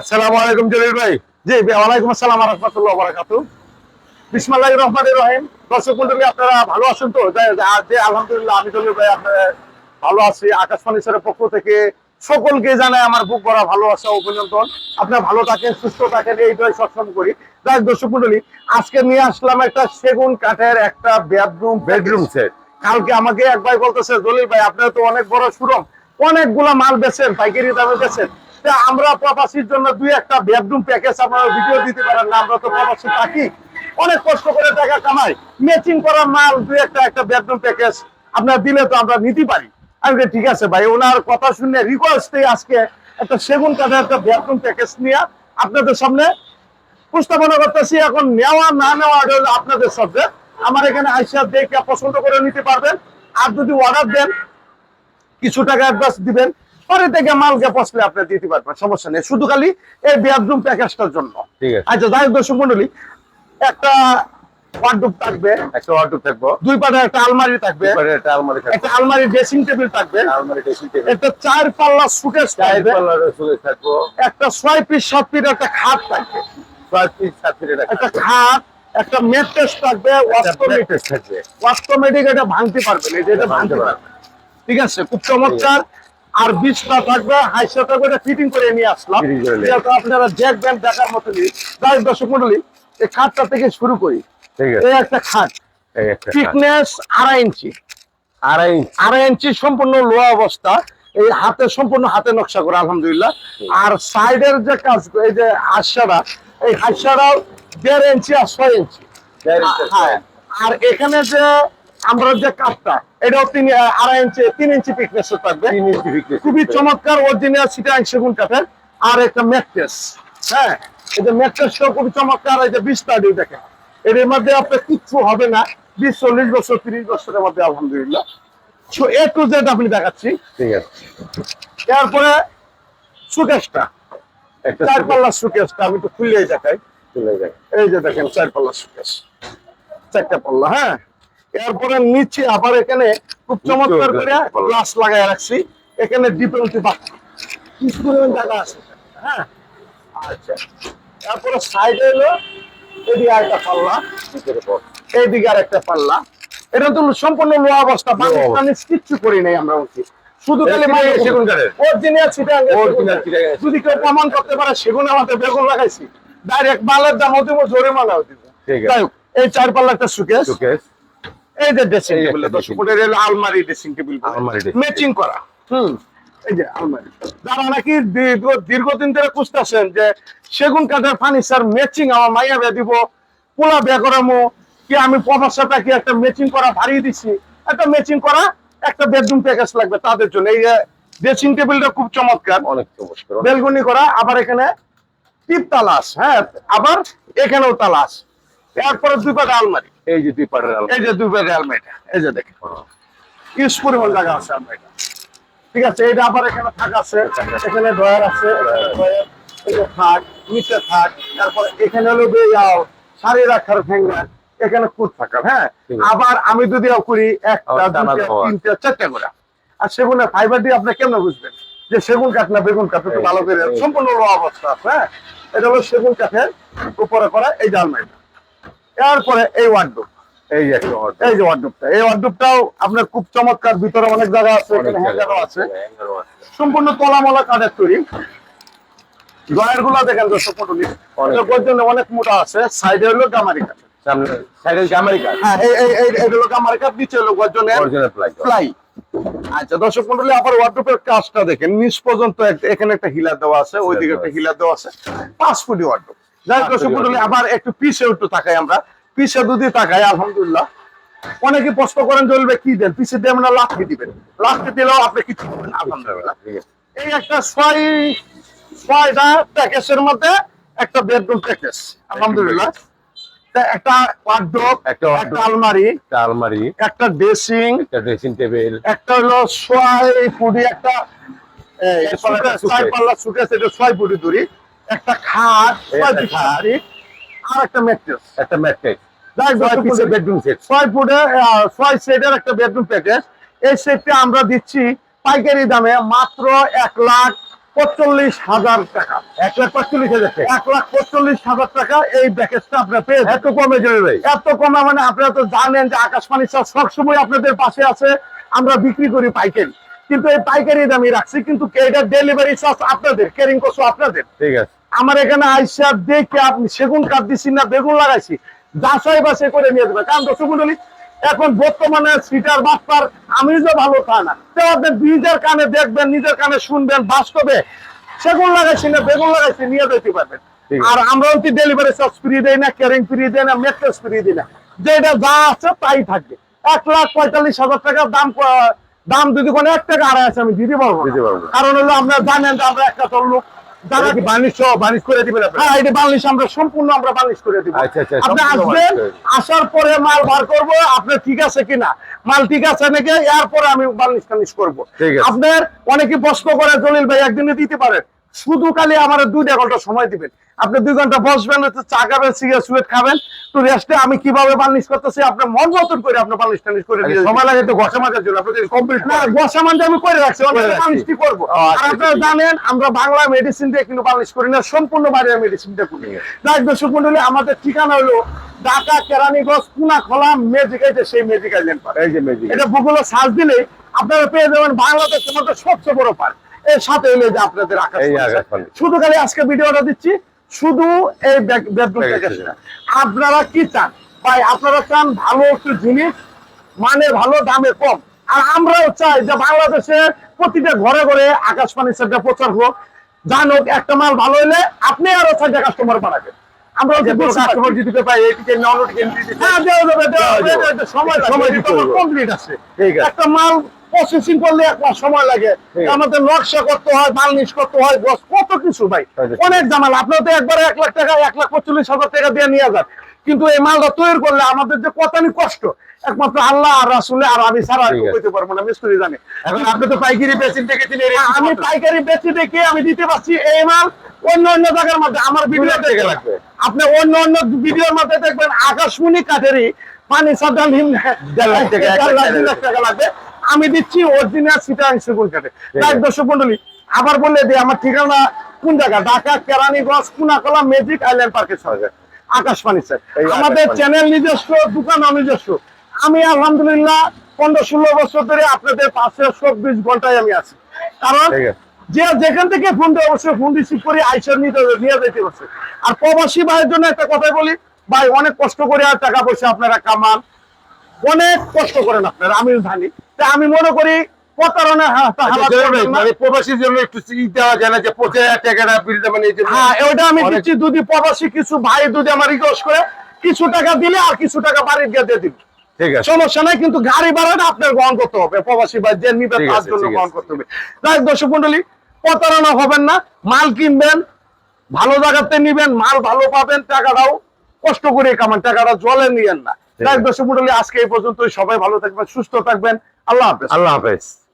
আসসালামু আলাইকুম জলিল ভাই। জি ওয়ালাইকুম আসসালাম রহমতুল্লাহ বারাকাতু বিসমাল্লাহ রহমান রহিম। দর্শক মন্ডলী আপনারা ভালো আছেন তো? আলহামদুলিল্লাহ আমি জলিল ভাই আপনারা ভালো আছি। পক্ষ থেকে সকলকে জানাই আমার বুক ভরা ভালোবাসা অভিনন্দন। আপনারা ভালো থাকেন সুস্থ থাকেন এইটাই সক্ষম করি। যাই দর্শক মন্ডলী আজকে নিয়ে আসলাম একটা সেগুন কাঠের একটা বেডরুম বেডরুম সেট কালকে আমাকে এক ভাই বলতেছে দলিল ভাই আপনার তো অনেক বড় সুরম অনেকগুলা মাল বেচেন পাইকারি দামে বেচেন। তা আমরা প্রবাসীর জন্য দুই একটা বেডরুম প্যাকেজ আপনারা ভিডিও দিতে পারেন না, আমরা তো প্রবাসী থাকি। অনেক কষ্ট করে টাকা কামাই। ম্যাচিং করা মাল দুই একটা একটা বেডরুম প্যাকেজ আপনার দিলে তো আমরা নিতে পারি। আমি ঠিক আছে ভাই। ওনার কথা শুনে রিকোয়েস্টে আজকে একটা সেগুন কাঠের একটা বেডরুম প্যাকেজ নিয়ে আপনাদের সামনে উপস্থাপনা করতেছি। এখন নেওয়া, না নেওয়া আপনাদের সাবজেক্ট আমার এখানে আইসা দেখে পছন্দ করে নিতে পারবেন। আর যদি অর্ডার দেন, কিছু টাকা অ্যাডভান্স দিবেন। পরে থেকে মালকে পছলে আপনি দিতে পারবেন সমস্যা নেই। শুধু খালি এই বেডরুম প্যাকেজটার জন্য। আচ্ছা যাই দর্শক মন্ডলী একটা ওয়ার্ডরোব থাকবে। একটা অটো থাকব। দুই পাটে একটা আলমারি থাকবে। একটা আলমারি থাকবে। একটা আলমারি ড্রেসিং টেবিল থাকবে। আলমারি ড্রেসিং টেবিল একটা চার পাল্লা সুকেস চার থাকবে। পাল্লার সুযোগ একটা ছয় পিস সাত পিস একটা খাট থাকবে। ছয় পিস সাত পিস একটা খাট। একটা থাকবে এটা ভাঙতে পারবেন এই এটা ভাঙতে পারবেন। ঠিক আছে খুব চমৎকার। আর বিছটা থাকবে হাইসা থাকবে এটা ফিটিং করে নিয়ে আসলাম। আপনারা দেখবেন দেখার মতো যাই দর্শক মন্ডলী এই খাটটা থেকে শুরু করি। এই একটা খাট। ফিটনেস আড়াই ইঞ্চি। আড়াই ইঞ্চি। আড়াই ইঞ্চি সম্পূর্ণ লোয়া অবস্থা। এই হাতে সম্পূর্ণ হাতে নকশা করে আলহামদুলিল্লাহ। আর সাইডের যে কাজ এই যে হাসাটা এই হাসাটাও দেড় ইঞ্চি আর ছয় ইঞ্চি। হ্যাঁ। আর এখানে যে আমরা যে কাপটা এটাও তিন আড়াই ইঞ্চি তিন ইঞ্চি ফিটনেস থাকবে। ইঞ্চি খুবই চমৎকার অরিজিনাল সিটাং সেগুন কাঠের আর একটা ম্যাট্রেস হ্যাঁ এই যে ম্যাট্রেসটাও খুবই চমৎকার এই যে বিস্তারি দেখেন। এর মধ্যে আপনার কিচ্ছু হবে না বিশ চল্লিশ বছর তিরিশ বছরের মধ্যে আলহামদুলিল্লাহ। সো এ টু জেড আপনি দেখাচ্ছি। ঠিক আছে। এরপরে সুকেশটা। চার পাল্লা সুকেশটা আমি তো খুললেই দেখাই। এই যে দেখেন চার পাল্লা সুকেশ। চারটা পাল্লা হ্যাঁ। এরপরে নিচে আবার এখানে খুব চমৎকার করে গ্লাস লাগাই রাখছি। এখানে ডিপেন্সি বাকি। কি পরিমাণ জায়গা আছে। হ্যাঁ? আচ্ছা। তারপরে সাইডে এলো এদিকে আরেকটা পাল্লা। এইদিকে আর একটা পাল্লা। এটা তো সম্পূর্ণ লোয়া অবস্থা। কিচ্ছু করি নাই আমরা ওকে শুধু খালি কি মাইনে সেগুন? Original Original Chittagong. যদি কেউ প্রমাণ করতে পারে সেগুন আমাদের বেগুন লাগাইছি। ডাইরেক্ট মালের দাম হতে জোরে মালা হতে ঠিক আছে। এই চার পাল্লা একটা সুকেস শোকেস এই যে ড্রেসিং টেবিল dressing আলমারি ড্রেসিং টেবিল আলমারি ম্যাচিং করা। হুম। এই যে আলমারি। যারা নাকি দীর্ঘ দীর্ঘদিন ধরে খুঁজতেছেন যে সেগুন কাঠের ফার্নিচার ম্যাচিং আমার মাইয়া বে দিব পোলা বে করামো কি আমি প্রফেসরটা কি একটা ম্যাচিং করা ভারিয়ে দিছি। একটা ম্যাচিং করা একটা বেডরুম প্যাকেজ লাগবে তাদের জন্য। এই ড্রেসিং টেবিলটা খুব চমৎকার। অনেক চমৎকার বেলগুনি করা আবার এখানে টিপ তালাস হ্যাঁ আবার এখানেও তালাস এরপরে দুই পাটা আলমারি। এই যে দুই আলমারি। এই যে দুই পাটা আলমারিটা এই যে দেখেন। ইউজ পরিমাণ জায়গা আছে আলমারিটা। ঠিক আছে এটা আবার এখানে থাক আছে এখানে ড্রয়ার আছে এখানে drawer, এই যে থাক নিচে থাক তারপরে এখানে হলো বে যাও শাড়ি রাখার ভেঙ্গা এখানে কুট থাকার হ্যাঁ? আবার আমি যদি করি একটা দেওয়া। তিনটা চারটা করে। আর সেগুনের ফাইবার দিয়ে আপনি কেমন বুঝবেন? যে সেগুন কাঠ না বেগুন কাঠ একটু ভালো করে সম্পূর্ণ অবস্থা আছে হ্যাঁ? এটা হলো সেগুন কাঠের উপরে করা এই জালমাইটা এরপরে এই ওয়ার্ডরোব এই একটা এই যে ওয়ার্ডরোবটা এই ওয়ার্ডরোবটাও আপনার খুব চমৎকার ভিতরে অনেক জায়গা আছে হ্যাঙ্গারও আছে সম্পূর্ণ তলামলা কাঠের তৈরি। গুলো দেখেন অনেক। অনেক মোটা আছে সাইডে হলো গামারি কাঠ। সামনে সাইডে কাঠ। হ্যাঁ এই এই এই এই হলো গামারি কাঠ নিচে হলো গর্জনের অরিজিনাল প্লাই আচ্ছা দর্শক মন্ডলী আবার ওয়ার্ডরোবের কাজটা দেখেন। নিচ পর্যন্ত এখানে একটা হিলা দেওয়া আছে ওইদিকে একটা হিলা দেওয়া আছে। পাঁচ ফুটি ওয়ার্ডরোব যাই হোক মন্ডলী আবার একটু তাকাই আমরা। পিছে যদি তাকাই আলহামদুলিল্লাহ। অনেকে প্রশ্ন করেন জ্বলবে কি দেন? দিয়ে আমরা দিবেন। দিলেও আপনি কিছু পাবেন না, আলহামদুলিল্লাহ। এই একটা ছয় ছয়টা প্যাকেজের মধ্যে একটা বেডরুম প্যাকেজ আলহামদুলিল্লাহ। একটা ওয়ার্ডরোব একটা একটা আলমারি একটা আলমারি একটা ড্রেসিং একটা ড্রেসিং টেবিল একটা হলো ছয় ফুটি একটা ছয় পাল্লা ছয় ফুটি দূরি একটা খাট খাট। আর একটা ম্যাট্রেস একটা ম্যাট্রেস যাই হোক, ছয় পিসের দর্শক বেডরুম সেট ছয় ফুটে ছয় সেটের একটা বেডরুম প্যাকেজ এই সেটটা আমরা দিচ্ছি পাইকারি দামে মাত্র এক লাখ হাজার টাকা। এক লাখ পাঁচচল্লিশ হাজার টাকা। এক লাখ পঁচল্লিশ হাজার টাকা এই প্যাকেজটা আপনার পেয়ে এত কমে ভাই। এত কমে মানে আপনারা তো জানেন যে আকাশবাণী চাষ সবসময় আপনাদের পাশে আছে আমরা বিক্রি করি পাইকারি। কিন্তু এই পাইকারি দামে রাখছি কিন্তু এটা ডেলিভারি চার্জ আপনাদের কেরিং কষ্ট আপনাদের। ঠিক আছে। আমার এখানে আইসা দেখে আপনি সেগুন কাঠ দিচ্ছি না বেগুন লাগাইছি। যাচাই বাছাই করে নিয়ে দেবে কারণ দর্শক মন্ডলী, এখন বর্তমানে সিটার বাটপার আমি যে ভালো তা না। তো আপনি নিজের কানে দেখবেন নিজের কানে শুনবেন বাস্তবে। সেগুন লাগাইছি না বেগুন লাগাইছি নিয়ে যেতে পারবেন। আর আমরা অতি ডেলিভারি চার্জ ফ্রি দেই না ক্যারিং ফ্রি দেই না মেট্রেস ফ্রি দিই না। যেটা যা আছে তাই থাকবে। এক লাখ পঁয়তাল্লিশ হাজার টাকা দাম দাম যদি কোনো এক টাকা আড়াই আছে আমি দিতে পারব কারণ হলো আপনারা জানেন যে আমরা একটা লোক যারা যারা বানিশ বানিশ করে দিবেন হ্যাঁ এটা বালিশ আমরা সম্পূর্ণ আমরা বালিশ করে দিব। আচ্ছা, আচ্ছা, আপনি আসবেন। আসার পরে মাল বার করব আপনি ঠিক আছে কিনা? মাল ঠিক আছে নাকি? এরপরে আমি টানিশ করব। আপনার অনেকে প্রশ্ন করে জলিল ভাই একদিনে দিতে পারেন। শুধু খালি আমার দুইটা ঘণ্টা সময় দিবেন। আপনি দুই ঘণ্টা বসবেন চা খাবেন সিগারেট সুয়েট খাবেন তো রেস্টে আমি কীভাবে বালিশ করতেছি আপনার মন মতন করে আপনি বালিশ টালিশ করে দিয়ে আচ্ছা, সময় লাগে তো ঘষা মাজার জন্য আপনি কমপ্লিট না গোসা মানে আমি করে রাখছি করে করব। আচ্ছা, আর আপনারা জানেন আমরা বাংলা মেডিসিন দিয়ে কিন্তু বালিশ করি না সম্পূর্ণ বাইরের মেডিসিনটা করি। ঠিক আছে। যাই দর্শক মন্ডলী আমাদের ঠিকানা হলো ঢাকা কেরানীগঞ্জ কুনা খোলা মেজিক এই যে সেই মেজিক আইল্যান্ড পার্ক এই যে ম্যাজিক এটা ভূগোলে সার্চ দিলে আপনারা পেয়ে যাবেন বাংলাদেশের মধ্যে সবচেয়ে বড় পার্কের সাথে হলো যে আপনাদের আকাশ। শুধু খালি আজকে ভিডিওটা দিচ্ছি শুধু এই বেডরুম আপনারা কি চান? ভাই আপনারা চান ভালো একটু জিনিস মানে ভালো দামে কম। আর আমরাও চাই যে বাংলাদেশের প্রতিটা ঘরে ঘরে আকাশ ফার্নিচারটা প্রচার হোক জানুক একটা মাল ভালো হলে আপনি আরও চারটা কাস্টমার বাড়াবেন। আমরা কাস্টমার যদি পাই হ্যাঁ দেওয়া যাবে সময় সময়। কমপ্লিট আছে। একটা মাল প্রসেসিং করলে এক মাস সময় লাগে। আমাদের নকশা করতে হয় মাল নিশ করতে হয় বস কত কিছু ভাই। অনেক জামাল। আপনার তো একবারে এক লাখ টাকা এক লাখ পঁয়তাল্লিশ হাজার টাকা দিয়ে নিয়ে যান। কিন্তু এই মালটা তৈরি করলে আমাদের যে কতনি কষ্ট একমাত্র আল্লাহ আর রাসুলে আর আমি করতে পারব না মিস্ত্রি জানে। এখন আপনি তো পাইকারি পেশেন্ট দেখেছেন আমি পাইকারি বেচে দেখে আমি দিতে পারছি এই মাল অন্য অন্য জায়গার মধ্যে। আমার ভিডিও লাগবে। আপনি অন্য অন্য ভিডিওর মধ্যে দেখবেন আকাশমণি কাঠেরই পানি টাকা লাগবে। আমি দিচ্ছি অরিজিনাল সিটাং সেগুন কাঠে তাই দর্শক মন্ডলী আবার বললে দিই আমার ঠিকানা কোন জায়গা? ঢাকা কেরানীগঞ্জ কুনাকলা ম্যাজিক আইল্যান্ড পার্কের সঙ্গে আকাশ ফার্নিচার এই আমাদের চ্যানেল নিজস্ব দোকান নিজস্ব আমি আলহামদুলিল্লাহ পনেরো ষোলো বছর ধরে আপনাদের পাশে চব্বিশ ঘন্টায় আমি আছি। কারণ যে যেখান থেকে ফোন দিয়ে অবশ্যই ফোন রিসিভ করে আইসার নিতে নিয়ে যেতে পারছে আর প্রবাসী ভাইয়ের জন্য একটা কথাই বলি ভাই অনেক কষ্ট করে আর টাকা পয়সা আপনারা কামান। অনেক কষ্ট করেন আপনারা আমি জানি। আমি মনে করি প্রতারণা হা- তা হালাত করবেন না। মানে প্রবাসীর জন্য একটু দেওয়া যায় না যে পঁচিশ হাজার টাকাটা বিল মানে হ্যাঁ ওইটা আমি দিচ্ছি যদি প্রবাসী কিছু ভাই যদি আমার রিকোয়েস্ট করে কিছু টাকা দিলে আর কিছু টাকা বাড়ির গিয়ে দিয়ে দিন ঠিক আছে। সমস্যা নাই কিন্তু গাড়ি ভাড়াটা আপনার গ্রহণ করতে হবে প্রবাসী বা যে নিবে তার জন্য গ্রহণ করতে হবে। তাই দর্শক মন্ডলী প্রতারণা হবেন না মাল কিনবেন ভালো জায়গাতে নিবেন মাল ভালো পাবেন টাকাটাও কষ্ট করে কামান টাকাটা জলে নিয়েন না। দর্শক মন্ডলী আজকে এই পর্যন্ত সবাই ভালো থাকবেন সুস্থ থাকবেন। আল্লাহ হাফেজ। আল্লাহ হাফেজ।